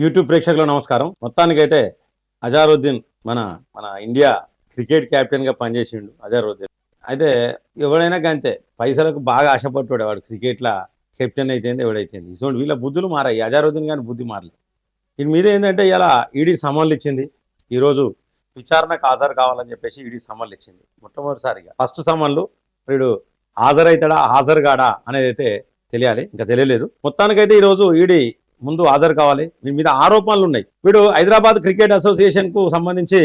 YouTube ప్రేక్షకుల నమస్కారం. మొత్తానికైతే అజారుద్దీన్ మన మన ఇండియా క్రికెట్ క్యాప్టెన్గా పనిచేసిండు అజారుద్దీన్. అయితే ఎవడైనా గంతే పైసలకు బాగా ఆశపడ్డాడు వాడు క్రికెట్లో కెప్టెన్ అయితేంది ఎవడైతేంది. సో వీళ్ళ బుద్ధులు మారాయి. అజారుద్దీన్ కానీ బుద్ధి మారలేదు దీని మీద ఏంటంటే ఇలా ఈడీ సమన్లు ఇచ్చింది. ఈరోజు విచారణకు హాజరు కావాలని చెప్పేసి ఈడీ సమన్లు ఇచ్చింది. మొట్టమొదటిసారిగా. ఫస్ట్ సమన్లు వీడు హాజరైతాడా హాజరు కాడా అనేది అయితే తెలియాలి. ఇంకా తెలియలేదు. మొత్తానికైతే ఈరోజు ఈడీ ముందు హాజరు కావాలి. వీడి మీద ఆరోపణలు ఉన్నాయి. వీడు హైదరాబాద్ క్రికెట్ అసోసియేషన్కు సంబంధించి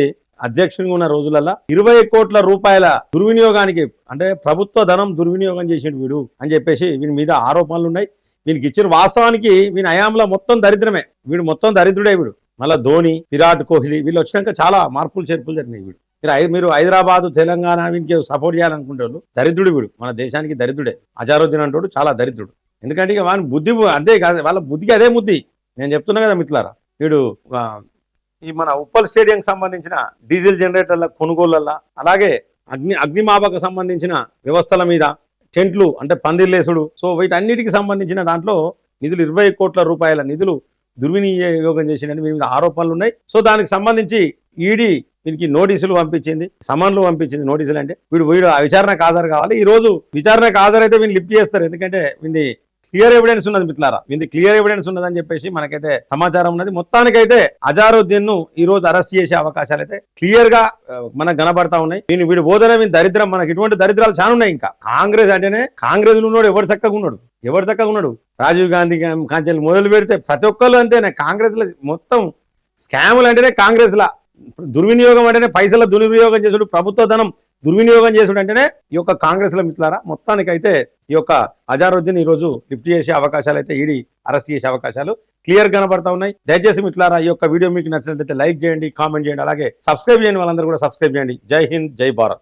అధ్యక్షునిగా ఉన్న రోజులలో ఇరవై కోట్ల రూపాయల దుర్వినియోగానికి అంటే ప్రభుత్వ ధనం దుర్వినియోగం చేసిండు వీడు అని చెప్పేసి వీని మీద ఆరోపణలు ఉన్నాయి. వీనికి ఇచ్చిన వాస్తవానికి వీని అయాంలో మొత్తం దరిద్రమే. వీడు మొత్తం దరిద్రుడే వీడు. మళ్ళీ ధోని విరాట్ కోహ్లీ వీళ్ళు వచ్చినాక చాలా మార్పులు చేర్పులు జరిగినాయి వీడు. మీరు మీరు హైదరాబాద్ తెలంగాణ వీనికి సపోర్ట్ చేయాలనుకుంటే దరిద్రుడు వీడు. మన దేశానికి దరిద్రుడే. అజారుద్దీన్ అంటాడు చాలా దరిద్రుడు. ఎందుకంటే ఇక వాని బుద్ధి అంతే కాదు వాళ్ళ బుద్ధికి అదే బుద్ధి నేను చెప్తున్నా కదా మిత్రులారా వీడు ఈ మన ఉప్పల్ స్టేడియంకి సంబంధించిన డీజిల్ జనరేటర్ల కొనుగోళ్ళల్లో అలాగే అగ్ని అగ్నిమాపకు సంబంధించిన వ్యవస్థల మీద టెంట్లు అంటే పందిర్లేసుడు సో వీటన్నిటికి సంబంధించిన దాంట్లో నిధులు ఇరవై కోట్ల రూపాయల నిధులు దుర్వినియోగం చేసిండని వీరి మీద ఆరోపణలు ఉన్నాయి. సో దానికి సంబంధించి ఈడీ వీరికి నోటీసులు పంపించింది సమన్లు పంపించింది నోటీసులు అంటే వీడు వీడు ఆ విచారణకు హాజరు కావాలి. ఈ రోజు విచారణకు హాజరైతే వీళ్ళు లిఫ్ట్ చేస్తారు ఎందుకంటే వీడి క్లియర్ ఎవిడెన్స్ ఉన్నది మిత్రులారా. ఇది క్లియర్ ఎవిడెన్స్ ఉన్నదని చెప్పేసి మనకైతే సమాచారం ఉన్నది. మొత్తానికైతే అజారుద్దీన్ను ఈ రోజు అరెస్ట్ చేసే అవకాశాలు అయితే క్లియర్గా మనకు కనబడతా ఉన్నాయి. నేను వీడు బోధన వీని దరిద్రం మనకి ఇటువంటి దరిద్రాలు చాలా ఉన్నాయి ఇంకా. కాంగ్రెస్ అంటేనే కాంగ్రెస్ ఉన్నాడు ఎవరు చక్కగా ఉన్నాడు? ఎవరు చక్కగా ఉన్నాడు? రాజీవ్ గాంధీ కాంచెలు మొదలు పెడితే ప్రతి ఒక్కరు అంతేనే. కాంగ్రెస్ మొత్తం స్కాములు అంటేనే కాంగ్రెస్ లా దుర్వినియోగం అంటేనే పైసల దుర్వినియోగం చేసుడు ప్రభుత్వ ధనం దుర్వినియోగం చేసుడు అంటేనే ఈ యొక్క కాంగ్రెస్లో మిత్రులారా. మొత్తానికైతే ఈ యొక్క అజారుద్దీన్ ఈ రోజు లిఫ్ట్ చేసే అవకాశాలు అయితే ఈడీ అరెస్ట్ చేసే అవకాశాలు క్లియర్ కనబడతా ఉన్నాయి. దయచేసి మిత్రులారా ఈ యొక్క వీడియో మీకు నచ్చినట్లయితే లైక్ చేయండి కామెంట్ చేయండి అలాగే సబ్స్క్రైబ్ చేయని వాళ్ళందరూ కూడా సబ్స్క్రైబ్ చేయండి. జై హింద్ జై భారత్.